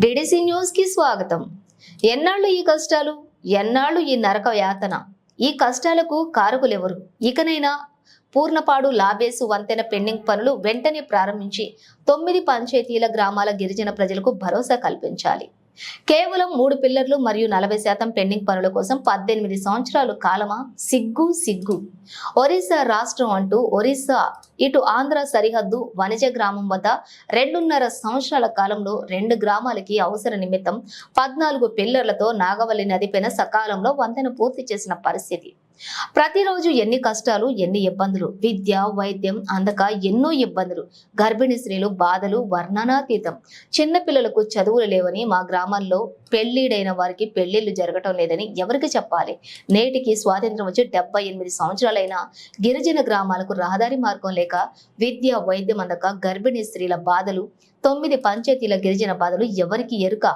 DDC న్యూస్కి స్వాగతం. ఎన్నాళ్ళు ఈ కష్టాలు? ఎన్నాళ్ళు ఈ నరక యాతన? ఈ కష్టాలకు కారకులెవరు? ఇకనైనా పూర్ణపాడు లాబేసు వంతెన పెండింగ్ పనులు వెంటనే ప్రారంభించి తొమ్మిది పంచాయతీల గ్రామాల గిరిజన ప్రజలకు భరోసా కల్పించాలి. కేవలం మూడు పిల్లర్లు మరియు నలభై శాతం పెండింగ్ పనుల కోసం పద్దెనిమిది సంవత్సరాలు కాలమా? సిగ్గు సిగ్గు. ఒరిస్సా రాష్ట్రం అంటూ ఒరిస్సా ఇటు ఆంధ్ర సరిహద్దు వనిజ గ్రామం వద్ద రెండున్నర సంవత్సరాల కాలంలో రెండు గ్రామాలకి అవసర నిమిత్తం పద్నాలుగు పిల్లర్లతో నాగవల్లి నదిపైన సకాలంలో వంతెన పూర్తి చేసిన పరిస్థితి. ప్రతిరోజు ఎన్ని కష్టాలు ఎన్ని ఇబ్బందులు? విద్య వైద్యం అందక ఎన్నో ఇబ్బందులు. గర్భిణీ స్త్రీలు బాధలు వర్ణనాతీతం. చిన్నపిల్లలకు చదువులు లేవని మా గ్రామాల్లో పెళ్ళిడైన వారికి పెళ్ళిళ్ళు జరగటం లేదని ఎవరికి చెప్పాలి? నేటికి స్వాతంత్రం వచ్చి డెబ్బై ఎనిమిది సంవత్సరాలైన గిరిజన గ్రామాలకు రహదారి మార్గం లేక విద్య వైద్యం అందక గర్భిణీ స్త్రీల బాధలు తొమ్మిది పంచాయతీల గిరిజన బాధలు ఎవరికి ఎరుక?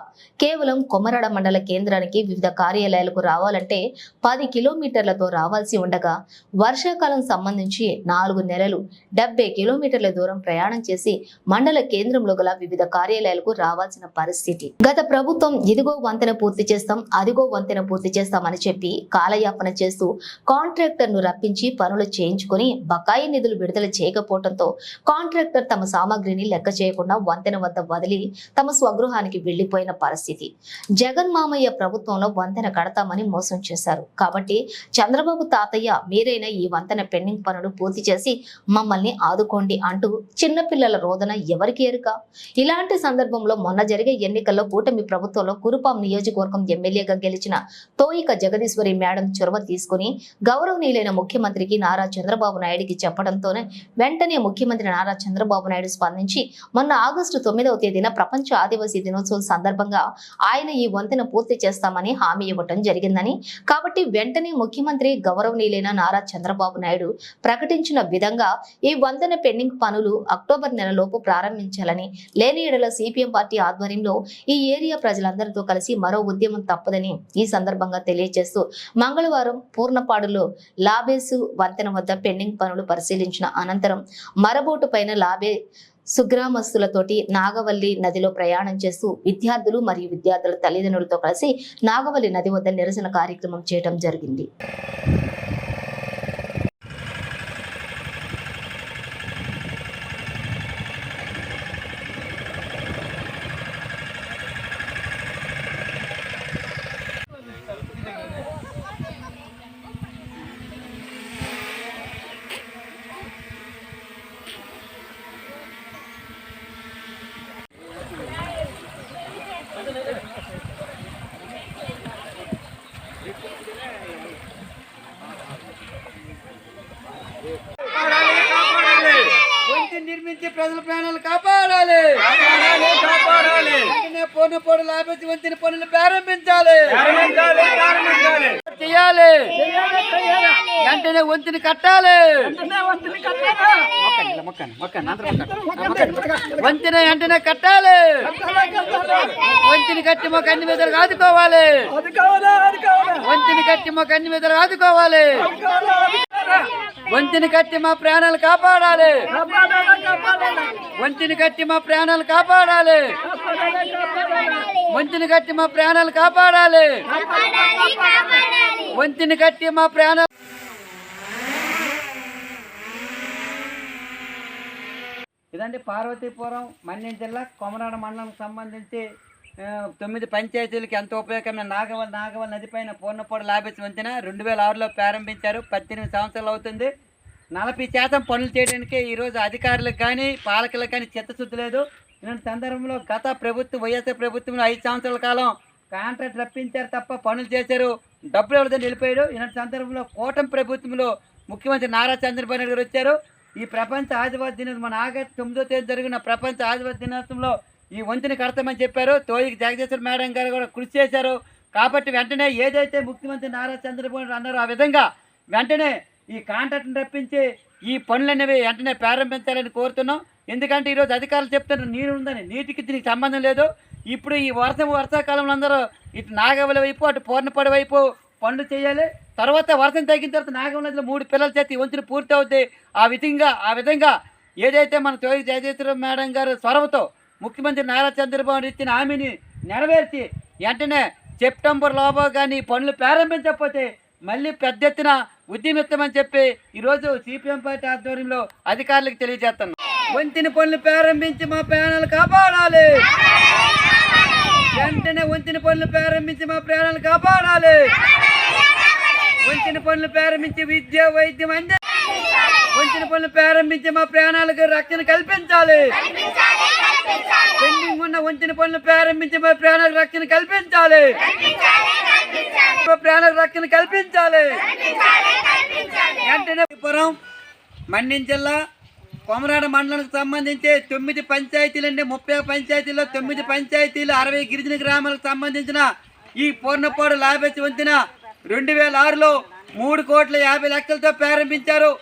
కేవలం కొమరడ మండల కేంద్రానికి వివిధ కార్యాలయాలకు రావాలంటే పది కిలోమీటర్లతో రావాల్సి ఉండగా వర్షాకాలం సంబంధించి నాలుగు నెలలు డెబ్బై కిలోమీటర్ల దూరం ప్రయాణం చేసి మండల కేంద్రంలో గల వివిధ కార్యాలయాలకు రావాల్సిన పరిస్థితి. గత ప్రభుత్వం ఇదిగో వంతెన పూర్తి చేస్తాం అదిగో వంతెన పూర్తి చేస్తామని చెప్పి కాలయాపన చేస్తూ కాంట్రాక్టర్ను రప్పించి పనులు చేయించుకొని బకాయి నిధులు విడుదల చేయకపోవడంతో కాంట్రాక్టర్ తమ సామాగ్రిని లెక్క చేయకుండా వంతెన వద్ద వదిలి తమ స్వగృహానికి వెళ్ళిపోయిన పరిస్థితి. జగన్ మామయ్య ప్రభుత్వంలో వంతెన కడతామని మోసం చేశారు. కాబట్టి చంద్రబాబు తాతయ్య మీరైనా ఈ వంతెన పెండింగ్ పనులు పూర్తి చేసి మమ్మల్ని ఆదుకోండి అంటూ చిన్నపిల్లల రోదన ఎవరికి ఎరుక? ఇలాంటి సందర్భంలో మొన్న జరిగే ఎన్నికల్లో కూటమి ప్రభుత్వంలో కురుపాం నియోజకవర్గం ఎమ్మెల్యేగా గెలిచిన తోయిక జగదీశ్వరి మేడం చొరవ తీసుకుని గౌరవనీయులైన ముఖ్యమంత్రికి నారా చంద్రబాబు నాయుడికి చెప్పడంతోనే వెంటనే ముఖ్యమంత్రి నారా చంద్రబాబు నాయుడు స్పందించి మొన్న ఆగస్టు ఆగస్టు తొమ్మిదవ తేదీన ప్రపంచ ఆదివాసీ దినోత్సవం సందర్భంగా ఆయన ఈ వంతెన పూర్తి చేస్తామని హామీ ఇవ్వటం జరిగిందని. కాబట్టి వెంటనే ముఖ్యమంత్రి గౌరవనీయులైన నారా చంద్రబాబు నాయుడు ప్రకటించిన విధంగా ఈ వంతెన పెండింగ్ పనులు అక్టోబర్ నెలలోపు ప్రారంభించాలని లేని ఏడల సిపిఎం పార్టీ ఆధ్వర్యంలో ఈ ఏరియా ప్రజలందరితో కలిసి మరో ఉద్యమం తప్పదని ఈ సందర్భంగా తెలియజేస్తూ మంగళవారం పూర్ణపాడులో లాబేసు వంతెన వద్ద పెండింగ్ పనులు పరిశీలించిన అనంతరం మరబోటు పైన లాబే సుగ్రామస్తులతోటి నాగవల్లి నదిలో ప్రయాణం చేస్తూ విద్యార్థులు మరియు విద్యార్థుల తల్లిదండ్రులతో కలిసి నాగవల్లి నది వద్ద నిరసన కార్యక్రమం చేయడం జరిగింది. నిర్మించి ప్రజల ప్రాణాలు కాపాడాలి. వెంటనే పోను పోడు లాభేసి వంతెన పనులు ప్రారంభించాలి. చేయాలి. వెంటనే వంతెన కట్టాలి. వంతెన వెంటనే కట్టాలి. వంతెన కట్టి మాకు అన్ని విధాలు ఆదుకోవాలి. వంతెన కట్టి మాకు అన్ని విధాలు ఆదుకోవాలి. వంతెన కట్టి మా ప్రాణాలు కాపాడాలి. వంతెన కట్టి మా ప్రాణాలు కాపాడాలి. వంతెన కట్టి మా ప్రాణాలు కాపాడాలి. వంతెన కట్టి మా ప్రాణాలు ఇదండి పార్వతీపురం మన్యం జిల్లా కొమరాడ మండలానికి సంబంధించి తొమ్మిది పంచాయతీలకు ఎంతో ఉపయోగమైన నాగవల్ నాగవల్ నదిపైన పూర్ణపోడు లాభేసి వంతెన రెండు వేల ఆరులో ప్రారంభించారు. పద్దెనిమిది సంవత్సరాలు అవుతుంది. నలభై శాతం పనులు చేయడానికి ఈరోజు అధికారులకు కానీ పాలకులకు కానీ చిత్తశుద్ధి లేదు. ఇలాంటి సందర్భంలో గత ప్రభుత్వం వైఎస్ఆర్ ప్రభుత్వంలో ఐదు సంవత్సరాల కాలం కాంట్రాక్ట్ రప్పించారు తప్ప పనులు చేశారు. డబ్బులు ఎవరిదని వెళ్ళిపోయాడు ఇలాంటి సందర్భంలో కూటమి ప్రభుత్వంలో ముఖ్యమంత్రి నారా చంద్రబాబు నాయుడు గారు వచ్చారు. ఈ ప్రపంచ ఆదివాసీ దినోత్సవం మన ఆగస్టు తొమ్మిదో తేదీ జరిగిన ప్రపంచ ఆదివాసీ దినోత్సవంలో ఈ వంతుని కడతామని చెప్పారు. తోయికి జగదీశ్వర మేడం గారు కూడా కృషి చేశారు. కాబట్టి వెంటనే ఏదైతే ముఖ్యమంత్రి నారా చంద్రబాబు అన్నారో ఆ విధంగా వెంటనే ఈ కాంట్రాక్ట్ని రప్పించి ఈ పనులు అనేవి వెంటనే ప్రారంభించాలని కోరుతున్నాం. ఎందుకంటే ఈరోజు అధికారులు చెప్తున్నారు నీరు ఉందని. నీటికి దీనికి సంబంధం లేదు. ఇప్పుడు ఈ వర్షం వర్షాకాలంలో అందరూ ఇటు నాగవల వైపు అటు పూర్ణపడి వైపు పనులు చేయాలి. తర్వాత వర్షం తగ్గిన తర్వాత నాగవల మూడు పిల్లల చేతి ఈ వంతులు పూర్తి అవుతాయి ఆ విధంగా ఆ విధంగా ఏదైతే మన తోయి జయదేశ్వర మేడం గారు చొరవతో ముఖ్యమంత్రి నారా చంద్రబాబు ఇచ్చిన హామీని నెరవేర్చి వెంటనే సెప్టెంబర్ లోపో కానీ పనులు ప్రారంభించకపోతే మళ్ళీ పెద్ద ఎత్తున ఉద్యమిస్తామని చెప్పి ఈరోజు సిపిఎం పార్టీ ఆధ్వర్యంలో అధికారులకు తెలియజేస్తున్నాం. వంతిన పనులు ప్రారంభించి మా ప్రాణాలు కాపాడాలి. వెంటనే వంతిన పనులు ప్రారంభించి మా ప్రాణాలు కాపాడాలి. వంచిన పనులు ప్రారంభించి విద్య వైద్యం అందే వంచిన పనులు ప్రారంభించి మా ప్రాణాలకు రక్షణ కల్పించాలి. పెండింగ్ ఉన్న వంచిన పనులు ప్రారంభించి మా ప్రాణాలకు రక్షణ కల్పించాలి. ప్రాణాలకు రక్షణ కల్పించాలి. వెంటనే మండ్యం మన్యం జిల్లా కొమరాడ మండలానికి సంబంధించి తొమ్మిది పంచాయతీలు అండి ముప్పై పంచాయతీల్లో తొమ్మిది పంచాయతీలు అరవై గిరిజన గ్రామాలకు సంబంధించిన ఈ పూర్ణపోడు లాభేసి వంతిన రెండు వేల ఆరులో మూడు కోట్ల యాభై లక్షలతో ప్రారంభించారు.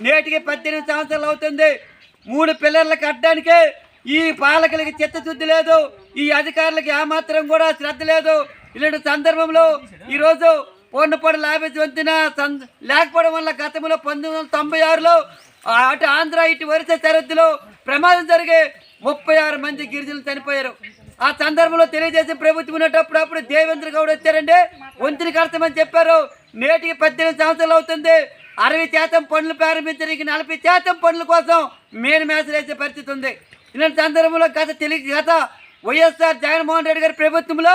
నేటికి పద్దెనిమిది సంవత్సరాలు అవుతుంది. మూడు పిల్లర్లు కట్టడానికే ఈ పాలకులకి చిత్తశుద్ధి లేదు. ఈ అధికారులకు ఏమాత్రం కూడా శ్రద్ధ లేదు. ఇలాంటి సందర్భంలో ఈరోజు పూర్ణపడి లాభేసి వంతిన సం- లేకపోవడం వల్ల గతంలో పంతొమ్మిది వందల తొంభై ఆరులో అటు ఆంధ్ర ఇటు వరుస సరిహద్దులో ప్రమాదం జరిగి ముప్పై ఆరు మంది గిరిజనులు చనిపోయారు. ఆ సందర్భంలో తెలియజేసి ప్రభుత్వం ఉన్నప్పుడు అప్పుడు దేవేంద్ర గౌడ్ వచ్చారండి. వంతుని కడతామని చెప్పారు. నేటికి పద్దెనిమిది సంవత్సరాలు అవుతుంది. అరవై శాతం పనులు ప్రారంభించడానికి నలభై శాతం పనుల కోసం మేన్ మేసలు వేసే పరిస్థితి ఉంది. ఇలాంటి సందర్భంలో గత తెలియ గత వైఎస్ఆర్ జగన్మోహన్ రెడ్డి గారి ప్రభుత్వంలో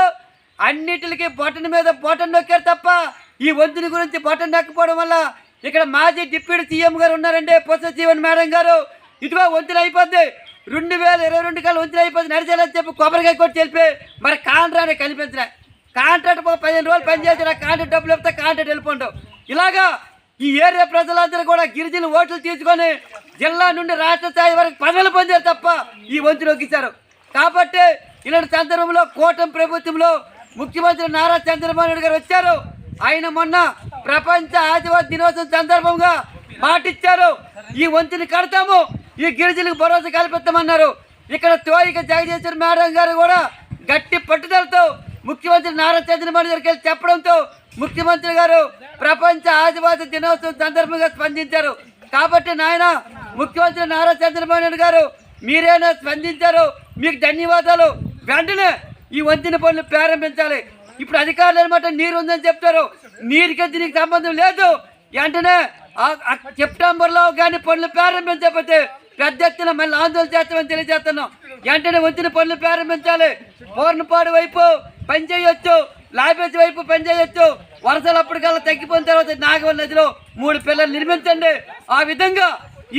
అన్నిటికీ బటన్ మీద బటన్ నొక్కారు తప్ప ఈ వంతుని గురించి బటన్ నొక్కపోవడం వల్ల ఇక్కడ మాజీ డిప్యూటీ సీఎం గారు ఉన్నారండి. పొస జీవన్ మేడం గారు. ఇదిగో వంతులు అయిపోద్ది. రెండు వేల ఇరవై రెండు కల్లా వంతులు అయిపోతే నడిచేలా చెప్పి. కొబ్బరికాయ కొట్టి చెప్పి మరి కాంట్రాక్ట్ కనిపించలే. కాంట్రాక్ట్ పదిహేను రోజులు పనిచేసిన కాంట్రాక్ట్ డబ్బులు ఇస్తే కాంట్రాక్ట్ వెళ్ళిపోండు. ఇలాగా ఈ ఏరియా ప్రజలందరూ కూడా గిరిజన ఓట్లు తీసుకొని జిల్లా నుండి రాష్ట్ర స్థాయి వరకు పదవులు పొందారు తప్ప ఈ వంతులు ఒగ్గించారు కాబట్టి ఇలాంటి సందర్భంలో కూటమి ప్రభుత్వంలో ముఖ్యమంత్రి నారా చంద్రబాబు నాయుడు గారు వచ్చారు. ఆయన మొన్న ప్రపంచ ఆదివాసీ దినోత్సవం సందర్భంగా మాటిచ్చారు. ఈ వంతుని కడతాము. ఈ గిరిజనులకు భరోసా కల్పిస్తామన్నారు. ఇక్కడ తోయిక జగదీశ్వర మేడం గారు కూడా గట్టి పట్టుదలతో ముఖ్యమంత్రి నారా చంద్రబాబు గారికి వెళ్ళి చెప్పడంతో ముఖ్యమంత్రి గారు ప్రపంచ ఆదివాసీ దినోత్సవం సందర్భంగా స్పందించారు. కాబట్టి నాయన ముఖ్యమంత్రి నారా చంద్రబాబు నాయుడు గారు మీరేనా స్పందించారు మీకు ధన్యవాదాలు. వెంటనే ఈ వంతెన పనులు ప్రారంభించాలి. ఇప్పుడు అధికారులు అనమాట నీరు ఉందని చెప్తారు. నీరుకి దీనికి సంబంధం లేదు. వెంటనే సెప్టెంబర్లో కానీ పనులు ప్రారంభించకపోతే పెద్ద ఎత్తున మళ్ళీ ఆందోళన చేస్తామని తెలియజేస్తున్నాం. వెంటనే వంతెన పనులు ప్రారంభించాలి. పూర్ణపాడు వైపు పనిచేయొచ్చు లాబేజ్ వైపు పనిచేయొచ్చు వరసలు అప్పటికల్లా తగ్గిపోయిన తర్వాత నాగవల్ నదిలో మూడు పిల్లలు నిర్మించండి. ఆ విధంగా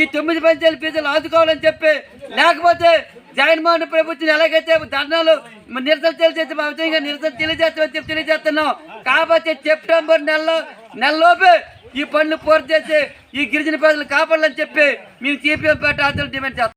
ఈ తొమ్మిది పంచాయతీ ఫీజులు ఆదుకోవాలని చెప్పి లేకపోతే జగన్మోహన్ ప్రభుత్వం ఎలాగైతే ధర్నాలు నిరసన తెలియజేస్తే ఆ విధంగా నిరసన తెలియజేస్తామని చెప్పి తెలియజేస్తున్నాం. కాబట్టి సెప్టెంబర్ నెలలో నెలలోపే ఈ పనులు పూర్తి చేసి ఈ గిరిజన ప్రజలు కాపాడాలని చెప్పి మేము సిపిఎం పార్టీ ఆధ్వర్యంలో డిమాండ్ చేస్తాం